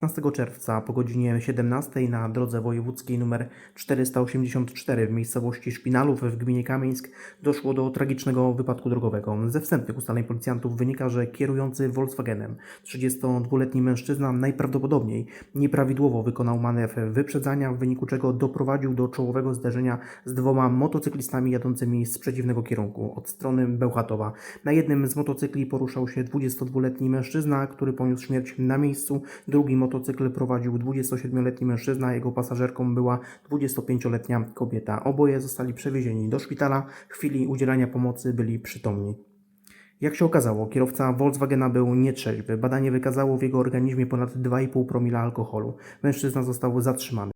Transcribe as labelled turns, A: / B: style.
A: 15 czerwca po godzinie 17 na drodze wojewódzkiej nr 484 w miejscowości Szpinalów w gminie Kamieńsk doszło do tragicznego wypadku drogowego. Ze wstępnych ustaleń policjantów wynika, że kierujący Volkswagenem 32-letni mężczyzna najprawdopodobniej nieprawidłowo wykonał manewr wyprzedzania, w wyniku czego doprowadził do czołowego zderzenia z dwoma motocyklistami jadącymi z przeciwnego kierunku od strony Bełchatowa. Na jednym z motocykli poruszał się 22-letni mężczyzna, który poniósł śmierć na miejscu. Drugi motocykl prowadził 27-letni mężczyzna, jego pasażerką była 25-letnia kobieta. Oboje zostali przewiezieni do szpitala. W chwili udzielania pomocy byli przytomni. Jak się okazało, kierowca Volkswagena był nietrzeźwy. Badanie wykazało w jego organizmie ponad 2,5 promila alkoholu. Mężczyzna został zatrzymany.